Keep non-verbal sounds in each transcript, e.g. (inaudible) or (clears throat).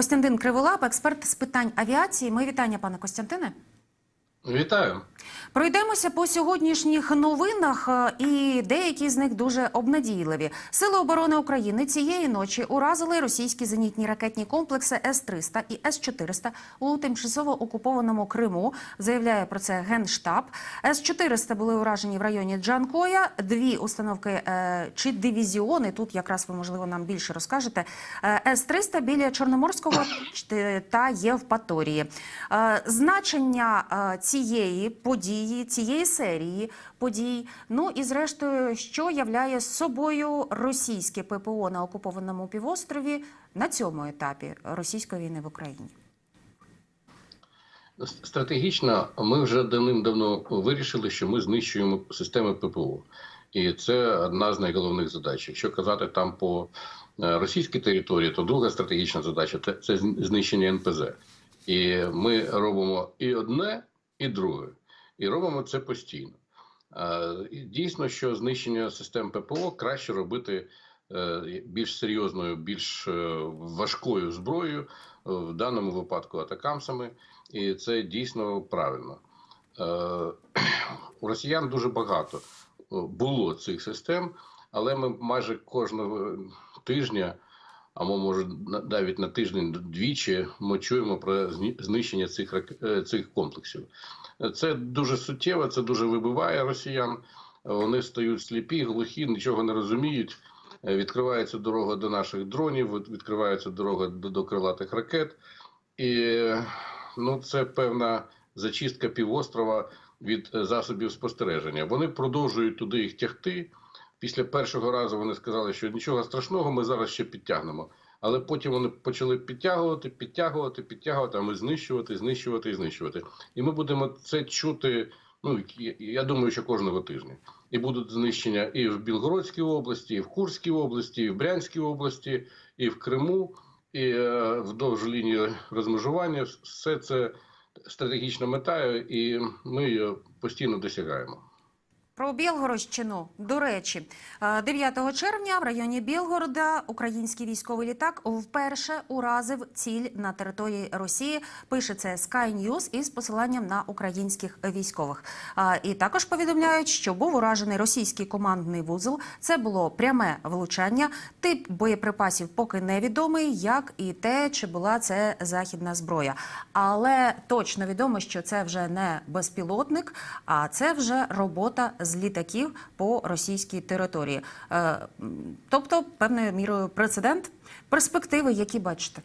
Костянтин Криволап, експерт з питань авіації. Ми вітання, пане Костянтине. Вітаю. Пройдемося по сьогоднішніх новинах, е, і деякі з них дуже обнадійливі. Сили оборони України цієї ночі уразили російські зенітні ракетні комплекси С-300 і С-400 у тимчасово окупованому Криму. Заявляє про це генштаб. С-400 були уражені в районі Джанкоя. Дві установки е, чи дивізіони. Тут якраз ви можливо нам більше розкажете. Е, С-300 біля Чорноморського та Євпаторії. Значення е, цієї події, цієї серії подій. Ну і зрештою, що являє собою російське ППО на окупованому півострові на цьому етапі російської війни в Україні. Стратегічно ми вже давним-давно вирішили, що ми знищуємо системи ППО. І це одна з найголовних задач. Якщо казати там по е, російській території, то друга стратегічна задача це, це знищення НПЗ. І ми робимо і одне, і друге. І робимо це постійно. Дійсно, що знищення систем ППО краще робити е, більш серйозною, більш е, важкою зброєю, е, в даному випадку атакамсами, і це дійсно правильно. У росіян дуже багато було цих систем, але ми майже кожного тижня, а може на- навіть на тиждень двічі, ми чуємо про знищення цих е, цих комплексів. Це дуже суттєво, це дуже вибиває росіян. Вони стають сліпі, глухі, нічого не розуміють. Е, Відкривається дорога до наших дронів, відкривається дорога до, до крилатих ракет. І ну, це певна зачистка півострова від е, засобів спостереження. Вони продовжують туди їх тягти. Після першого разу вони сказали, що нічого страшного, ми зараз ще підтягнемо. Але потім вони почали підтягувати, підтягувати, підтягувати, а ми знищувати, знищувати і знищувати. І ми будемо це чути. Ну я- думаю, що кожного тижня. І будуть знищення і в Білгородській області, і в Курській області, і в Брянській області, і в Криму, і е, вдовж лінії розмежування. Все це стратегічна мета, і ми її постійно досягаємо. Про Білгородщину, до речі, е, 9 червня в районі Білгорода український військовий літак вперше уразив ціль на території Росії. Пише це Sky News із посиланням на українських військових. І також повідомляють, що був уражений російський командний вузол. Це було пряме влучання. Тип боєприпасів поки невідомий, як і те, чи була це західна зброя. Але точно відомо, що це вже не безпілотник, а це вже робота літаків по російській території. Е, Тобто, певною мірою прецедент, перспективи, які бачите.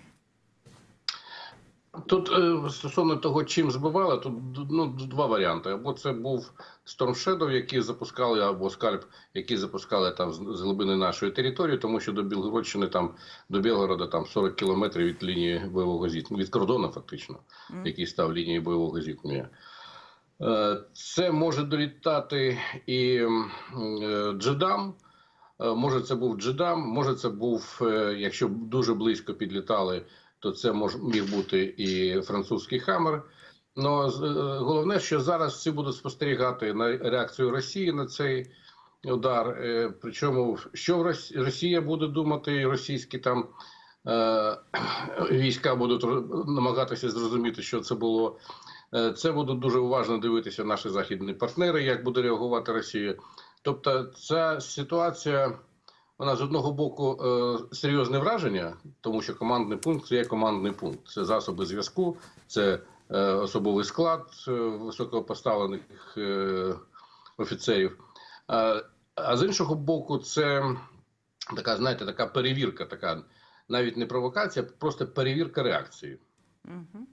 Тут е, стосовно того, чим збивали, тут ну, два варіанти. Або це був Storm Shadow, який запускали, або скальп, який запускали там з, з глибини нашої території, тому що до Білгородщини там до Білгорода там 40 кілометрів від лінії бойового зіткнення, від кордону, фактично, який став лінією бойового зіткнення. Е, Це може долітати і е, джедам. Е, Може, це був джедам, може, це був, якщо дуже близько підлітали, то це мож, міг бути і французький хаммер. З- е, головне, що зараз всі будуть спостерігати на реакцію Росії на цей удар. Причому що Росія буде думати, російські там війська будуть намагатися зрозуміти, що це було. Е, Це будуть дуже уважно дивитися наші західні партнери, як буде реагувати Росія. Тобто, ця ситуація, вона з одного боку е, серйозне враження, тому що командний пункт це є командний пункт. Це засоби зв'язку, це е, особовий склад високопоставлених офіцерів. А з іншого боку, це така, знаєте, така перевірка, така навіть не провокація, просто перевірка реакції. Угу.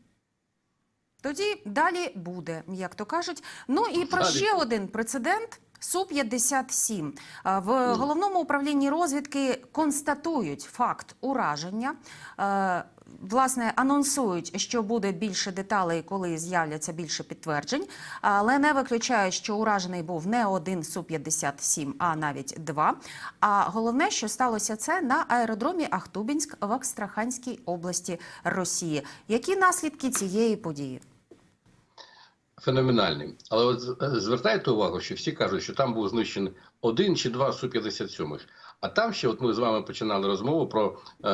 Тоді далі буде, як то кажуть. Ну і про ще один прецедент. Су-57. В головному управлінні розвідки констатують факт ураження. Власне, анонсують, що буде більше деталей, коли з'являться більше підтверджень, але не виключають, що уражений був не один Су-57, а навіть два. А головне, що сталося це на аеродромі Ахтубінськ в Астраханській області Росії. Які наслідки цієї події? Феноменальний. Але от звертайте увагу, що всі кажуть, що там був знищений один чи два Су-57. А там ще, от ми з вами починали розмову про е,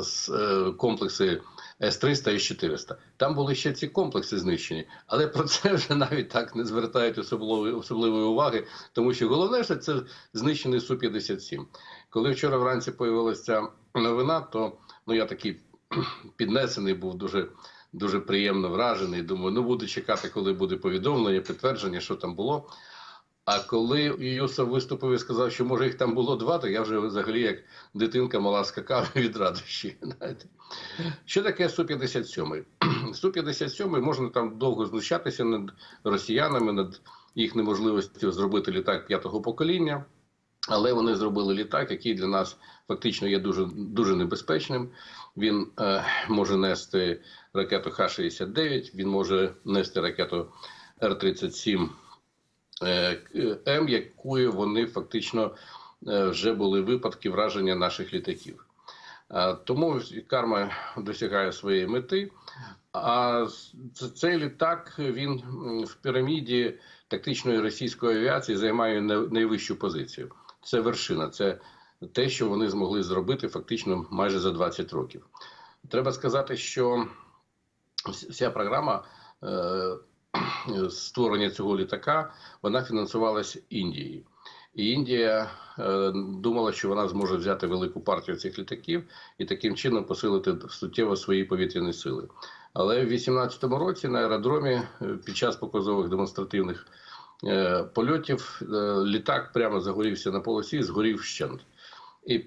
с- е, комплекси С-300 і С-400. Там були ще ці комплекси знищені, але про це вже навіть так не звертають особливої, особливої уваги, тому що головне, що це знищений Су-57. Коли вчора вранці появилася новина, то ну я такий (clears throat) піднесений був дуже. Дуже приємно вражений. Думаю, ну буду чекати, коли буде повідомлення, підтвердження, що там було. А коли Юсов виступив і сказав, що може їх там було два, то я вже взагалі як дитинка мала скакав (laughs) від радощі. знаєте. Що таке Су-57? (clears throat) Су-57 можна там довго знущатися над росіянами, над їх неможливістю зробити літак п'ятого покоління. Але вони зробили літак, який для нас фактично є дуже, дуже небезпечним. Він е, може нести ракету Х-69, він може нести ракету Р-37 е, якою вони фактично е, вже були випадки враження наших літаків. Е, Тому карма досягає своєї мети. А цей літак він в піраміді тактичної російської авіації займає най- найвищу позицію. Це вершина, це те, що вони змогли зробити фактично майже за 20 років. Треба сказати, що вся програма е, (clears throat) створення цього літака вона фінансувалась Індією. І Індія е, думала, що вона зможе взяти велику партію цих літаків і таким чином посилити суттєво свої повітряні сили. Але в 2018 році на аеродромі е, під час показових демонстративних польотів е, літак прямо загорівся на полосі, згорів вщент. І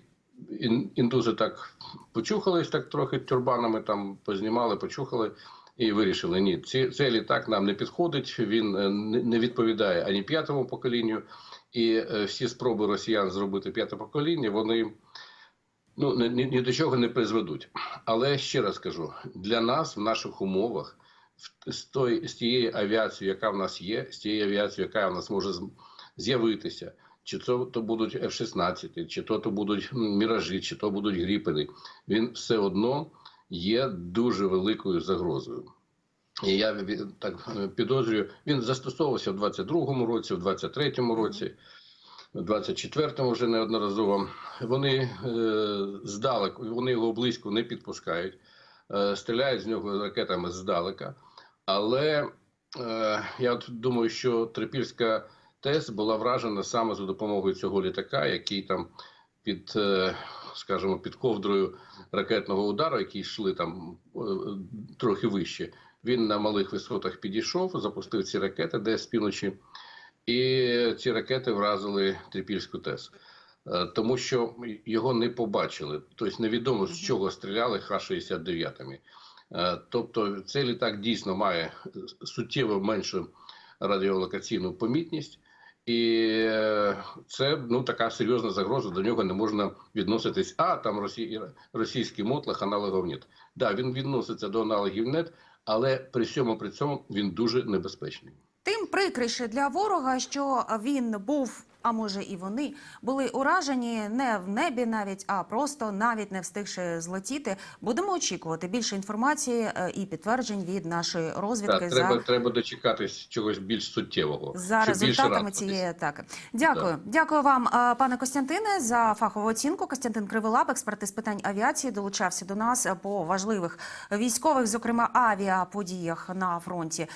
ін- індузи так почухались, так трохи тюрбанами там познімали, почухали і вирішили: ні, ці, цей літак нам не підходить, він е, не відповідає ані п'ятому поколінню. І е, всі спроби росіян зробити п'яте покоління, вони ну, ні, ні, до чого не призведуть. Але ще раз кажу: для нас в наших умовах, з, той, з тією авіацією, яка в нас є, з тією авіацією, яка в нас може з'явитися, чи то, то будуть F-16, чи то, то будуть міражі, чи то будуть гріпени, він все одно є дуже великою загрозою. І я так е, підозрюю, він застосовувався в 22-му році, в 23-му році, в 24-му вже неодноразово. Вони е, здалеку, вони його близько не підпускають, е, стріляють з нього ракетами здалека. Але е, я от думаю, що Трипільська ТЕС була вражена саме за допомогою цього літака, який там під, е, скажімо, під ковдрою ракетного удару, які йшли там е, трохи вище. Він на малих висотах підійшов, запустив ці ракети десь з півночі, і ці ракети вразили Трипільську ТЕС. Е, Тому що його не побачили, тобто невідомо з чого стріляли Х-69. Е, Тобто цей літак дійсно має суттєво меншу радіолокаційну помітність, і е, це ну така серйозна загроза. До нього не можна відноситись. А там росі... російський мотлах аналогів нет. Да, він відноситься до аналогів нет, але при всьому при цьому він дуже небезпечний. Тим прикріше для ворога, що він був, а може і вони були уражені не в небі навіть, а просто навіть не встигши злетіти. Будемо очікувати більше інформації е, і підтверджень від нашої розвідки Так, за треба, треба дочекатись чогось більш суттєвого. За результатами цієї атаки. Дякую. Дякую вам, е, пане Костянтине, за фахову оцінку. Костянтин Криволап, експерт із питань авіації, долучався до нас по важливих військових, зокрема авіаподіях на фронті.